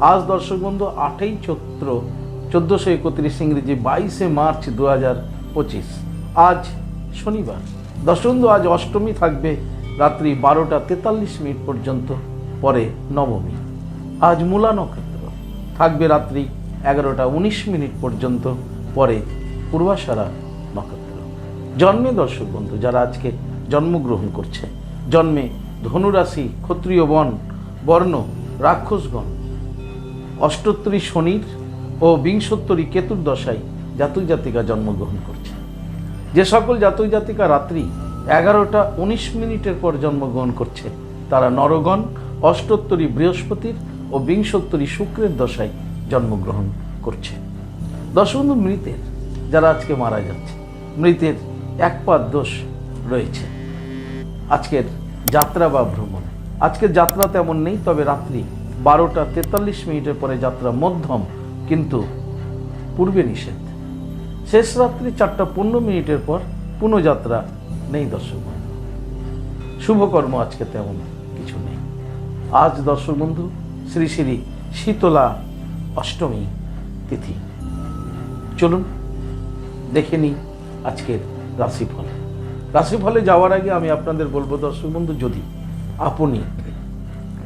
আজ দর্শক বন্ধু, আটই চৈত্র, চোদ্দোশো একত্রিশ ইংরেজি, বাইশে মার্চ দু হাজার পঁচিশ। আজ শনিবার। দর্শক বন্ধু, আজ অষ্টমী থাকবে রাত্রি বারোটা তেতাল্লিশ মিনিট পর্যন্ত, পরে নবমী। আজ মূলা নক্ষত্র। থাকবে রাত্রি এগারোটা উনিশ মিনিট পর্যন্ত, পরে পূর্বাশারা নক্ষত্র। জন্মে দর্শক বন্ধু, যারা আজকে জন্মগ্রহণ করছে, জন্মে ধনুরাশি, ক্ষত্রিয় বন বর্ণ, রাক্ষসগণ অষ্টোত্তরী শনির ও বিংশোত্তরী কেতুর দশায় জাতক জাতিকা জন্মগ্রহণ করছে। যে সকল জাতক জাতিকা রাত্রি এগারোটা উনিশ মিনিটের পর জন্মগ্রহণ করছে, তারা নরগণ, অষ্টোত্তরী বৃহস্পতির ও বিংশোত্তরী শুক্রের দশায় জন্মগ্রহণ করছে। দশবন্ধু মৃতের যারা আজকে মারা যাচ্ছে, মৃতের এক পাদ দোষ রয়েছে। আজকের যাত্রা বা ভ্রমণ। আজকের যাত্রা তেমন নেই, তবে রাত্রি বারোটা তেতাল্লিশ মিনিটের পরে যাত্রা মধ্যম, কিন্তু পূর্বে নিষেধ। শেষ রাত্রি চারটা পনেরো মিনিটের পর পুনঃযাত্রা নেই দর্শক বন্ধু। শুভকর্ম আজকে তেমন কিছু নেই। আজ দর্শক বন্ধু, শ্রী শ্রী শীতলা অষ্টমী তিথি। চলুন দেখে নিই আজকের রাশিফল। রাশিফলে যাওয়ার আগে আমি আপনাদের বলব দর্শক বন্ধু, যদি আপনি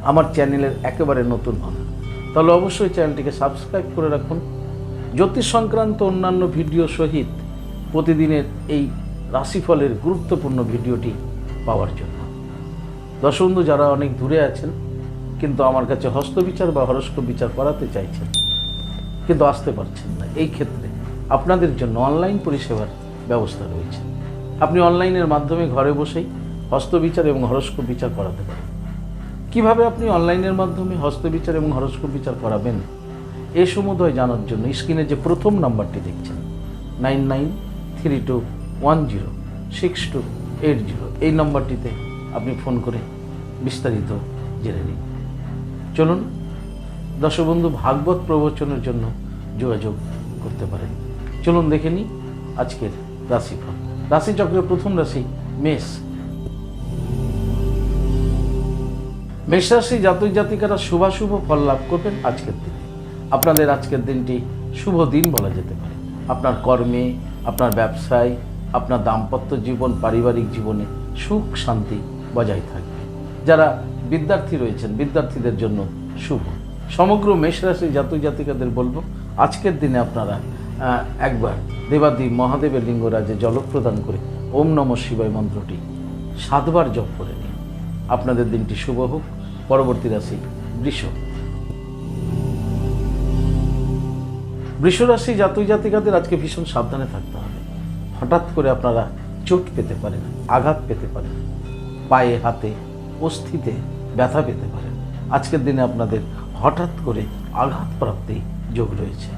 আমার চ্যানেলের একেবারে নতুন হন। তাহলে অবশ্যই চ্যানেলটিকে সাবস্ক্রাইব করে রাখুন। জ্যোতিষ সংক্রান্ত অন্যান্য ভিডিও সহিত প্রতিদিনের এই রাশিফলের গুরুত্বপূর্ণ ভিডিওটি পাওয়ার জন্য। দর্শক বন্ধু যারা অনেক দূরে আছেন, কিন্তু আমার কাছে হস্তবিচার বা হরস্কোপ বিচার করাতে চাইছেন, কিন্তু আসতে পারছেন না। এই ক্ষেত্রে আপনাদের জন্য অনলাইন পরিষেবার ব্যবস্থা রয়েছে। আপনি অনলাইনের মাধ্যমে ঘরে বসেই হস্তবিচার এবং হরস্কোপ বিচার করাতে পারেন। কীভাবে আপনি অনলাইনের মাধ্যমে হস্তবিচার এবং হরস্কোপ বিচার করাবেন? এ সমুদয় জানার জন্য স্ক্রিনে যে প্রথম নাম্বারটি দেখছেন, nine nine three two one zero six two eight zero, এই নাম্বারটিতে আপনি ফোন করে বিস্তারিত জেনে নিন। চলুন দশবন্ধু ভাগবত প্রবচনের জন্য যোগাযোগ করতে পারেন। চলুন দেখে নিই আজকের রাশিফল। রাশিচক্রের প্রথম রাশি মেষ। মেষ রাশি জাতক জাতিকারা শুভাশুভ ফল লাভ করবেন আজকের দিনে। আপনাদের আজকের দিনটি শুভ দিন বলা যেতে পারে। আপনার কর্মে, আপনার ব্যবসায়, আপনার দাম্পত্য জীবন, পারিবারিক জীবনে সুখ, শান্তি বজায় থাকবে। যারা বিদ্যার্থী রয়েছেন, বিদ্যার্থীদের জন্য শুভ। সমগ্র মেষরাশি জাতক জাতিকাদের বলব, আজকের দিনে আপনারা একবার দেবাদি মহাদেবের লিঙ্গরাজে জল প্রদান করে ওম নম শিবায় মন্ত্রটি সাতবার জপ করে নিন। আপনাদের দিনটি শুভ হোক। পরবর্তী রাশি বৃষ। বৃষরাশি জাতক জাতিকাদের আজকে ভীষণ সাবধানে থাকতে হবে। হঠাৎ করে আপনারা চোট পেতে পারেন, আঘাত পেতে পারেন, পায়ে, হাতে, অস্থিতে ব্যথা পেতে পারেন। আজকের দিনে আপনাদের হঠাৎ করে আঘাত প্রাপ্তি যোগ রয়েছে।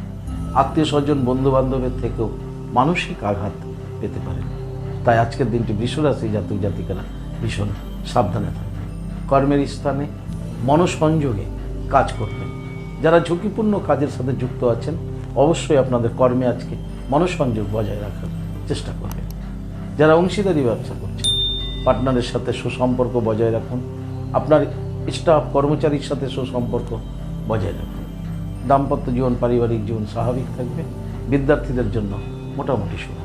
আত্মীয় স্বজন বন্ধু বান্ধবের থেকেও মানসিক আঘাত পেতে পারেন। তাই আজকের দিনটি বৃষরাশি জাতক জাতিকারা ভীষণ সাবধানে থাকবে কর্মের স্থানে মনসংযোগে কাজ করবেন। যারা ঝুঁকিপূর্ণ কাজের সাথে যুক্ত আছেন, অবশ্যই আপনাদের কর্মে আজকে মনসংযোগ বজায় রাখার চেষ্টা করবেন। যারা অংশীদারি ব্যবসা করছেন, পার্টনারের সাথে সুসম্পর্ক বজায় রাখুন। আপনার স্টাফ কর্মচারীর সাথে সুসম্পর্ক বজায় রাখুন। দাম্পত্য জীবন, পারিবারিক জীবন স্বাভাবিক থাকবে। বিদ্যার্থীদের জন্য মোটামুটি শুভ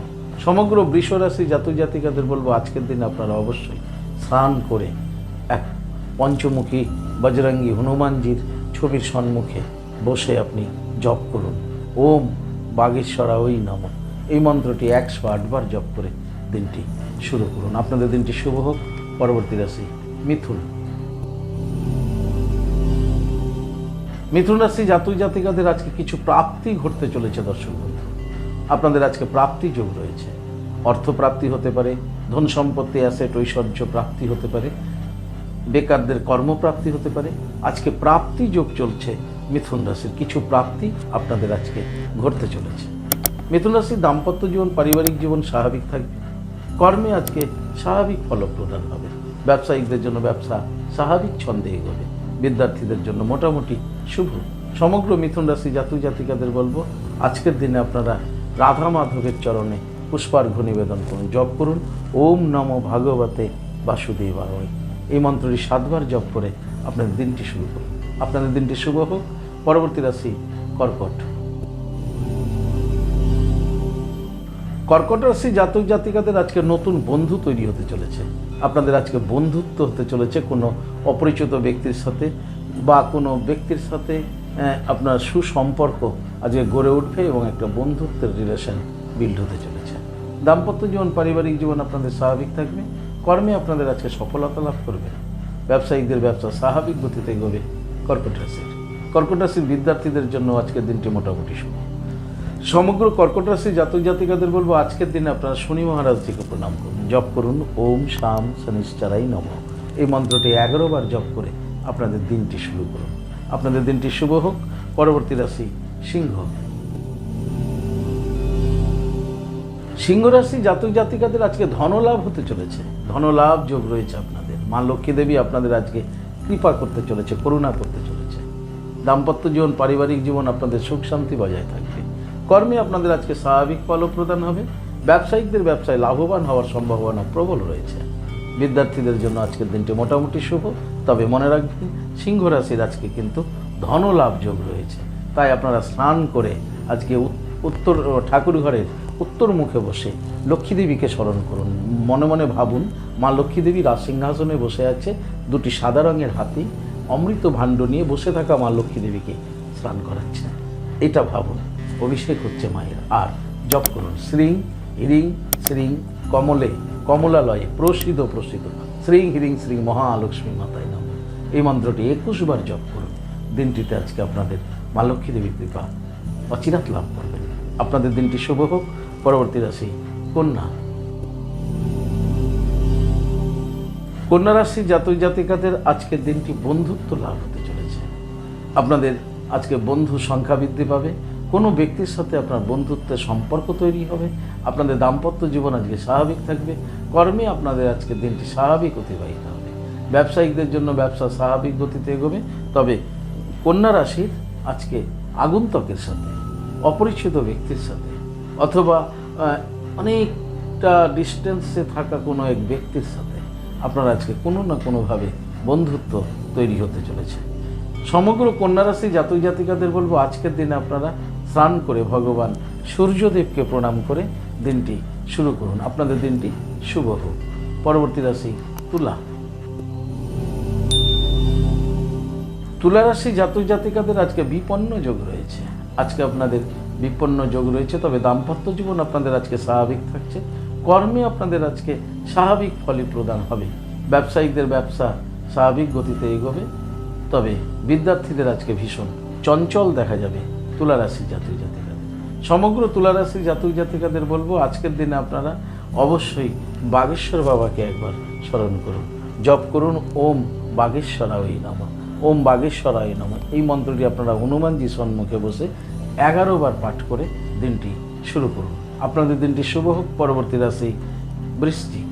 সমগ্র বৃষরাশি জাতক জাতিকাদের বলব, আজকের দিনে আপনারা অবশ্যই স্নান করে এক পঞ্চমুখী বজরঙ্গী হনুমানজির ছবির সম্মুখে বসে আপনি জপ করুন। ওম বাগেশ্বরা ওই নম। এই মন্ত্রটি একশো আটবার জপ করে দিনটি শুরু করুন। আপনাদের দিনটি শুভ হোক। পরবর্তী রাশি মিথুন। মিথুন রাশি জাতক জাতিকাদের আজকে কিছু প্রাপ্তি ঘটতে চলেছে দর্শক বন্ধু। আপনাদের আজকে প্রাপ্তি যোগ রয়েছে। অর্থ প্রাপ্তি হতে পারে ধন সম্পত্তি অ্যাসেট, ঐশ্বর্য প্রাপ্তি হতে পারে বেকারদের কর্মপ্রাপ্তি হতে পারে। আজকে প্রাপ্তি যোগ চলছে মিথুন রাশির। কিছু প্রাপ্তি আপনাদের আজকে ঘটতে চলেছে। মিথুন রাশির দাম্পত্য জীবন, পারিবারিক জীবন স্বাভাবিক থাকবে। কর্মে আজকে স্বাভাবিক ফলপ্রদান হবে। ব্যবসায়িকদের জন্য ব্যবসা স্বাভাবিক ছন্দে এগোবে। বিদ্যার্থীদের জন্য মোটামুটি শুভ। সমগ্র মিথুন রাশি জাতক জাতিকাদের বলব, আজকের দিনে আপনারা রাধা মাধবের চরণে পুষ্পার্ঘ নিবেদন করুন, জপ করুন। ওম নম ভাগবতে বাসুদেবায়। এই মন্ত্রটি সাতবার জপ করে আপনাদের দিনটি শুরু করুন আপনাদের দিনটি শুভ হোক। পরবর্তী রাশি, কর্কট। কর্কট রাশি জাতক জাতিকাদের আজকে নতুন বন্ধু তৈরি হতে চলেছে। আপনাদের আজকে বন্ধুত্ব হতে চলেছে কোনো অপরিচিত ব্যক্তির সাথে বা কোনো ব্যক্তির সাথে আপনার সুসম্পর্ক আজকে গড়ে উঠবে এবং একটা বন্ধুত্বের রিলেশন বিল্ড হতে চলেছে। দাম্পত্য জীবন, পারিবারিক জীবন আপনাদের স্বাভাবিক থাকবে। কর্মে আপনাদের আজকে সফলতা লাভ করবে। ব্যবসায়িকদের ব্যবসা স্বাভাবিক গতিতে এগোবে কর্কট রাশির। কর্কট রাশির বিদ্যার্থীদের জন্য আজকের দিনটি মোটামুটি শুভ। সমগ্র কর্কট রাশি জাতক জাতিকাদের বলব, আজকের দিনে আপনারা শনি মহারাজজিকে প্রণাম করুন। জপ করুন। ওম শাম শনিশ্চারাই নম। এই মন্ত্রটি এগারো বার জপ করে আপনাদের দিনটি শুরু করুন। আপনাদের দিনটি শুভ হোক। পরবর্তী রাশি সিংহ। সিংহ রাশি জাতক জাতিকাদের আজকে ধনলাভ হতে চলেছে। ধনলাভ যোগ রয়েছে আপনাদের। মা লক্ষ্মী দেবী আপনাদের আজকে কৃপা করতে চলেছে, করুণা করতে চলেছে। দাম্পত্য জীবন, পারিবারিক জীবন আপনাদের সুখ শান্তি বজায় থাকবে। কর্মে আপনাদের আজকে স্বাভাবিক ফল প্রদান হবে। ব্যবসায়িকদের ব্যবসায় লাভবান হওয়ার সম্ভাবনা প্রবল রয়েছে। বিদ্যার্থীদের জন্য আজকের দিনটি মোটামুটি শুভ। তবে মনে রাখবেন সিংহ রাশির আজকে কিন্তু ধনলাভ যোগ রয়েছে। তাই আপনারা স্নান করে আজকে উত্তর ঠাকুর ঘরের উত্তর মুখে বসে লক্ষ্মী দেবীকে স্মরণ করুন। মনে মনে ভাবুন, মা লক্ষ্মী দেবী রাজসিংহাসনে বসে আছে, দুটি সাদা রঙের হাতি, অমৃত ভাণ্ড নিয়ে বসে থাকা মা লক্ষ্মী দেবীকে স্নান করাচ্ছে এটা ভাবুন, অভিষেক হচ্ছে মায়ের আর জপ করুন। শ্রীং হিরিং শ্রীং কমলে, কমলালয়ে প্রসিদ্ধ প্রসিদ্ধ। শ্রীং হিরিং শ্রী মহালক্ষ্মী মাতায় নাম। এই মন্ত্রটি একুশবার জপ করুন। দিনটিতে আজকে আপনাদের মা লক্ষ্মী দেবীর কৃপা অচিরাত লাভ করবেন। আপনাদের দিনটি শুভ হোক। পরবর্তী রাশি, কন্যা। কন্যা রাশি জাতক জাতিকাদের আজকের দিনটি বন্ধুত্ব লাভ হতে চলেছে। আপনাদের আজকে বন্ধু সংখ্যা বৃদ্ধি পাবে, কোনো ব্যক্তির সাথে আপনার বন্ধুত্বের সম্পর্ক তৈরি হবে, আপনাদের দাম্পত্য জীবন আজকে স্বাভাবিক থাকবে, কর্মে আপনাদের আজকে দিনটি স্বাভাবিক অতিবাহিত হবে। ব্যবসায়িকদের জন্য ব্যবসা স্বাভাবিক গতিতে এগোবে, তবে কন্যা রাশির আজকে আগন্তুকের সাথে, অপরিচিত ব্যক্তির সাথে অথবা অনেকটা ডিস্টেন্সে থাকা কোনো এক ব্যক্তির সাথে আপনার আজকে কোনো না কোনোভাবে বন্ধুত্ব তৈরি হতে চলেছে। সমগ্র কন্যা রাশি জাতক জাতিকাদের বলব, আজকের দিনে আপনারা স্নান করে ভগবান সূর্যদেবকে প্রণাম করে দিনটি শুরু করুন। আপনাদের দিনটি শুভ হোক। পরবর্তী রাশি তুলা। তুলা রাশি জাতক জাতিকাদের আজকে বিপন্ন যোগ রয়েছে। আজকে আপনাদের বিপন্ন যোগ রয়েছে, তবে দাম্পত্য জীবন আপনাদের আজকে স্বাভাবিক থাকছে। কর্মে আপনাদের আজকে স্বাভাবিক ফলই প্রদান হবে। ব্যবসায়িকদের ব্যবসা স্বাভাবিক গতিতে এগোবে, তবে বিদ্যার্থীদের আজকে ভীষণ চঞ্চল দেখা যাবে তুলা রাশি জাতক জাতিকাদের। সমগ্র তুলা রাশি জাতক জাতিকাদের বলব, আজকের দিনে আপনারা অবশ্যই বাগেশ্বর বাবাকে একবার স্মরণ করুন। জপ করুন, ওম বাগেশ্বরায় নম। ওম বাগেশ্বরায় নম। এই মন্ত্রটি আপনারা হনুমানজি সম্মুখে বসে এগারো বার পাঠ করে দিনটি শুরু করুন। আপনাদের দিনটি শুভ হোক। পরবর্তী রাশি বৃষ্টিক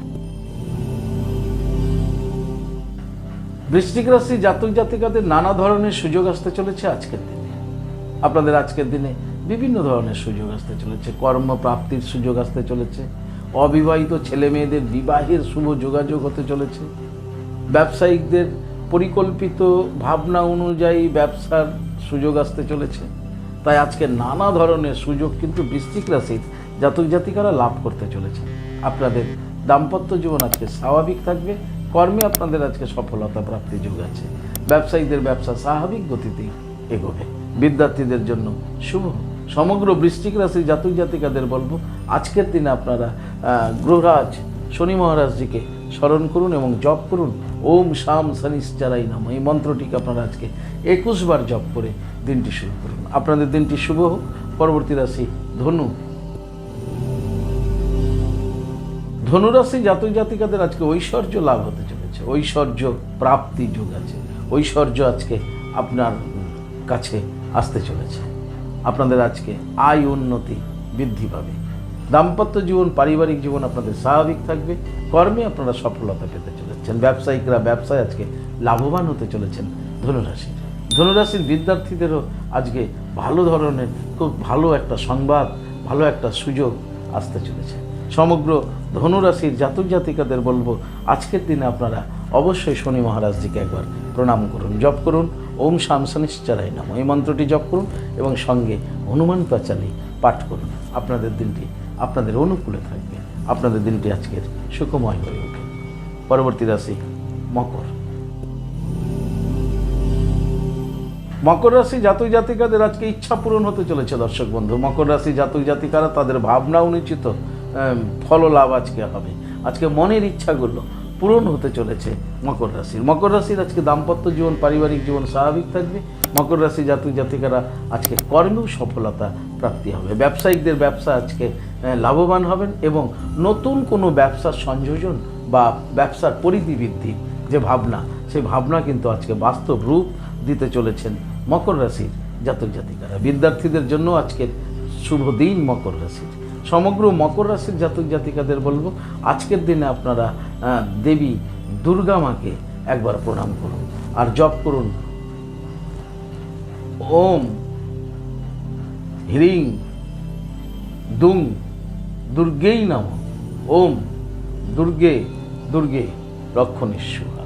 বৃশ্চিক রাশি জাতক জাতিকাদের নানা ধরনের সুযোগ আসতে চলেছে আজকের দিনে। আপনাদের আজকের দিনে বিভিন্ন ধরনের সুযোগ আসতে চলেছে। কর্মপ্রাপ্তির সুযোগ আসতে চলেছে। অবিবাহিত ছেলে মেয়েদের বিবাহের শুভ যোগাযোগ হতে চলেছে। ব্যবসায়িকদের পরিকল্পিত ভাবনা অনুযায়ী ব্যবসার সুযোগ আসতে চলেছে। তাই আজকে নানা ধরনের সুযোগ কিন্তু বৃশ্চিক রাশির জাতক জাতিকারা লাভ করতে চলেছে আপনাদের দাম্পত্য জীবন আজকে স্বাভাবিক থাকবে, কর্মে আপনাদের আজকে সফলতা প্রাপ্তি যোগ আছে। ব্যবসায়ীদের ব্যবসা স্বাভাবিক গতিতেই এগোবে। বিদ্যার্থীদের জন্য শুভ। সমগ্র বৃষ্টিক রাশির জাতক জাতিকাদের বলব, আজকের দিনে আপনারা গ্রহরাজ শনি মহারাজজিকে স্মরণ করুন এবং জপ করুন। ওম শাম শনিশ্চারাই নাম। এই মন্ত্রটিকে আপনারা আজকে একুশ বার জপ করে দিনটি শুরু করুন। আপনাদের দিনটি শুভ হোক। পরবর্তী রাশি ধনু। ধনুরাশি জাতক জাতিকাদের আজকে ঐশ্বর্য লাভ হতে চলেছে। ঐশ্বর্য প্রাপ্তি যোগ আছে। ঐশ্বর্য আজকে আপনার কাছে আসতে চলেছে। আপনাদের আজকে আয় উন্নতি বৃদ্ধি পাবে। দাম্পত্য জীবন, পারিবারিক জীবন আপনাদের স্বাভাবিক থাকবে। কর্মে আপনারা সফলতা পেতে চলেছেন ব্যবসায়িকরা ব্যবসায় আজকে লাভবান হতে চলেছেন ধনুরাশি। ধনুরাশির বিদ্যার্থীদেরও আজকে ভালো ধরনের, খুব ভালো একটা সংবাদ, ভালো একটা সুযোগ আসতে চলেছে। সমগ্র ধনুরাশির জাতক জাতিকাদের বলব, আজকের দিনে আপনারা অবশ্যই শনি মহারাজজিকে একবার প্রণাম করুন, জপ করুন। ওম শামসানিশ্চারাই নাম। এই মন্ত্রটি জপ করুন এবং সঙ্গে হনুমান পাঁচালি পাঠ করুন। আপনাদের দিনটি আপনাদের অনুকূলে থাকবে। আপনাদের দিনটি আজকের সুখময় হয়ে পরবর্তী রাশি মকর। মকর রাশি জাতক জাতিকাদের আজকে ইচ্ছা পূরণ হতে চলেছে দর্শক বন্ধু। মকর রাশি জাতক জাতিকারা তাদের ভাবনা অনুচিত আম, ফললাভ আজকে হবে। আজকে মনের ইচ্ছাগুলো পূরণ হতে চলেছে মকর রাশির। মকর রাশির আজকে দাম্পত্য জীবন পারিবারিক জীবন স্বাভাবিক থাকবে। মকর রাশি জাতক জাতিকারা আজকে কর্মেও সফলতা প্রাপ্তি হবে। ব্যবসায়িকদের ব্যবসা আজকে লাভবান হবেন এবং নতুন কোনো ব্যবসার সংযোজন বা ব্যবসার পরিধি বৃদ্ধি যে ভাবনা, সেই ভাবনা কিন্তু আজকে বাস্তব রূপ দিতে চলেছেন মকর রাশির জাতক জাতিকারা। বিদ্যার্থীদের জন্য আজকের শুভ দিন মকর রাশির। সমগ্র মকর রাশির জাতক জাতিকাদের বলব, আজকের দিনে আপনারা দেবী দুর্গা মাকে একবার প্রণাম করুন আর জপ করুন। ওম, হ্রিং, দুং, দুর্গেই নাম। ওম, দুর্গে দুর্গে রক্ষণেশ্বরা।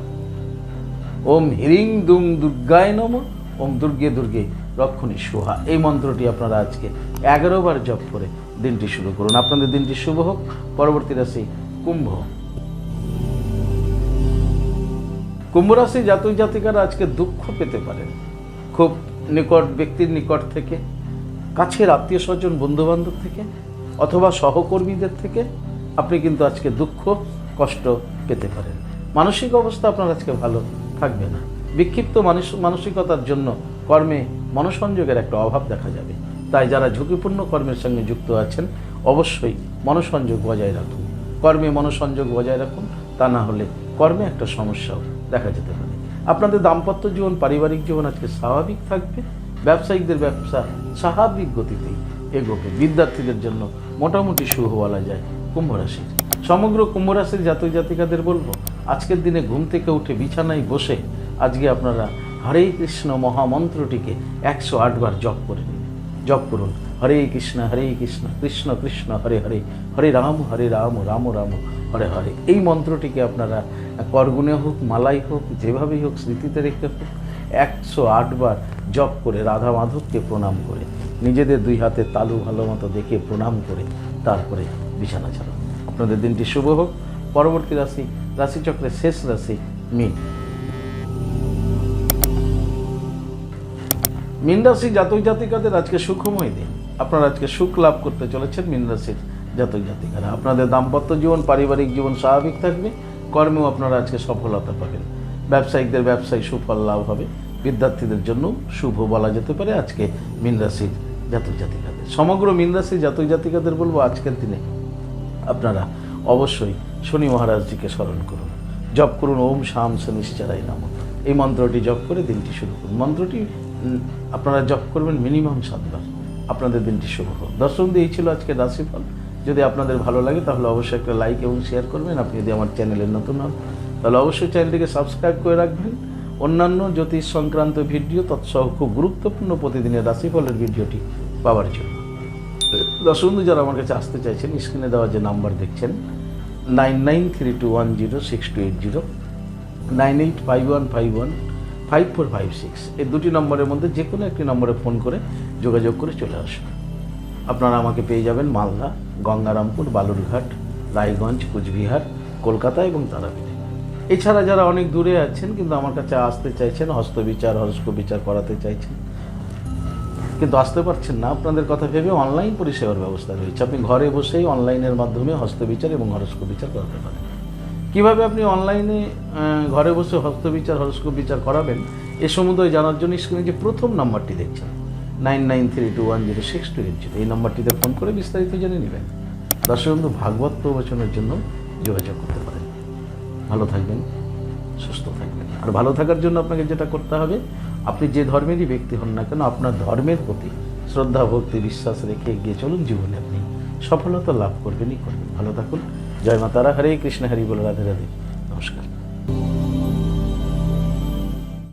ওম হিরিং দুং দুর্গায় নম, ওম দুর্গে দুর্গে রক্ষণী সুহা এই মন্ত্রটি আপনারা আজকে এগারো বার জপ করে দিনটি শুরু করুন। আপনাদের দিনটি শুভ হোক, পরবর্তী রাশি কুম্ভ। কুম্ভ রাশি জাতক জাতিকারা আজকে দুঃখ পেতে পারেন। খুব নিকট, ব্যক্তির নিকট থেকে, কাছের আত্মীয় স্বজন, বন্ধুবান্ধব থেকে, অথবা সহকর্মীদের থেকে আপনি কিন্তু আজকে দুঃখ কষ্ট পেতে পারেন। মানসিক অবস্থা আপনার আজকে ভালো থাকবে না। বিক্ষিপ্ত মানুষ মানসিকতার জন্য কর্মে মনসংযোগের একটা অভাব দেখা যাবে। তাই যারা ঝুঁকিপূর্ণ কর্মের সঙ্গে যুক্ত আছেন, অবশ্যই মনসংযোগ বজায় রাখুন। কর্মে মনসংযোগ বজায় রাখুন, তা না হলে কর্মে একটা সমস্যাও দেখা যেতে পারে। আপনাদের দাম্পত্য জীবন, পারিবারিক জীবন আজকে স্বাভাবিক থাকবে। ব্যবসায়িকদের ব্যবসা স্বাভাবিক গতিতেই এগোবে। বিদ্যার্থীদের জন্য মোটামুটি শুভ বলা যায় কুম্ভ রাশির। সমগ্র কুম্ভ রাশির জাতক জাতিকাদের বলব, আজকের দিনে ঘুম থেকে উঠে বিছানায় বসে আজকে আপনারা হরে কৃষ্ণ মহামন্ত্রটিকে একশো আটবার জপ করে নিন। জপ করুন, হরে কৃষ্ণ হরে কৃষ্ণ কৃষ্ণ কৃষ্ণ, হরে হরে হরে রাম হরে রাম রাম রাম, হরে হরে। এই মন্ত্রটিকে আপনারা করগুণে হোক মালাই হোক, যেভাবেই হোক স্মৃতিতে রেখে হোক, একশো আটবার জপ করে রাধা মাধবকে প্রণাম করে, নিজেদের দুই হাতে তালু ভালো মতো দেখে প্রণাম করে, তারপরে বিছানা ছাড়ুন আপনাদের দিনটি শুভ হোক। পরবর্তী রাশি, রাশিচক্রের শেষ রাশি, মিন। মীন রাশি জাতক জাতিকাদের আজকে সুখময় দিন। আপনারা আজকে সুখ লাভ করতে চলেছেন মীন রাশির জাতক জাতিকারা। আপনাদের দাম্পত্য জীবন, পারিবারিক জীবন স্বাভাবিক থাকবে। কর্মেও আপনারা আজকে সফলতা পাবেন। ব্যবসায়িকদের ব্যবসায় সুফল লাভ হবে। বিদ্যার্থীদের জন্য শুভ বলা যেতে পারে আজকে মীন রাশির জাতক জাতিকাদের। সমগ্র মীন রাশির জাতক জাতিকাদের বলব, আজকের দিনে আপনারা অবশ্যই শনি মহারাজজিকে স্মরণ করুন। জপ করুন, ওম শাম শনিশ্চারাই নাম। এই মন্ত্রটি জপ করে দিনটি শুরু করুন। মন্ত্রটি আপনারা জপ করবেন মিনিমাম সাতবার। আপনাদের দিনটি শুভ হোক। দর্শক দিয়ে ছিল আজকে রাশিফল। যদি আপনাদের ভালো লাগে তাহলে অবশ্যই একটা লাইক এবং শেয়ার করবেন। আপনি যদি আমার চ্যানেলের নতুন হন, তাহলে অবশ্যই চ্যানেলটিকে সাবস্ক্রাইব করে রাখবেন। অন্যান্য জ্যোতিষ সংক্রান্ত ভিডিও তৎসহ খুব গুরুত্বপূর্ণ প্রতিদিনের রাশিফলের ভিডিওটি পাওয়ার জন্য। দর্শক বন্ধু যারা আমার কাছে আসতে চাইছেন স্ক্রিনে দেওয়া যে নাম্বার দেখছেন nine nine three two one zero six two eight zero nine eight five one five one five four five six এই দুটি নম্বরের মধ্যে যে কোনো একটি নম্বরে ফোন করে যোগাযোগ করে চলে আসুন। আপনারা আমাকে পেয়ে যাবেন মালদা, গঙ্গারামপুর, বালুরঘাট, রায়গঞ্জ, কুচবিহার, কলকাতা এবং তারাপীঠে। এছাড়া যারা অনেক দূরে আছেন, কিন্তু আমার কাছে আসতে চাইছেন হস্তবিচার হরস্ক বিচার করাতে চাইছেন কিন্তু আসতে পারছেন না। আপনাদের কথা ভেবে অনলাইন পরিষেবার ব্যবস্থা রয়েছে। আপনি ঘরে বসেই অনলাইনের মাধ্যমে হস্তবিচার এবং হরস্ক বিচার করাতে পারেন। কীভাবে আপনি অনলাইনে ঘরে বসে হস্তবিচার হরস্ক বিচার করাবেন, এ সমুদয় জানার জন্য স্ক্রিনে যে প্রথম নাম্বারটি দেখছেন, nine nine three two one zero six two eight zero, এই নাম্বারটিতে ফোন করে বিস্তারিত জেনে নেবেন। দর্শক বন্ধু, ভাগবত প্রবচনের জন্য যোগাযোগ করতে পারেন। ভালো থাকবেন, সুস্থ থাকবেন। আর ভালো থাকার জন্য আপনাকে যেটা করতে হবে আপনি যে ধর্মেরই ব্যক্তি হন না কেন, আপনার ধর্মের প্রতি শ্রদ্ধা, ভক্তি, বিশ্বাস রেখে এগিয়ে চলুন জীবনে আপনি সফলতা লাভ করবেনই করবেন। ভালো থাকুন। জয় মাতারা। হরে কৃষ্ণ, হরি বল। রাধে রাধে। নমস্কার।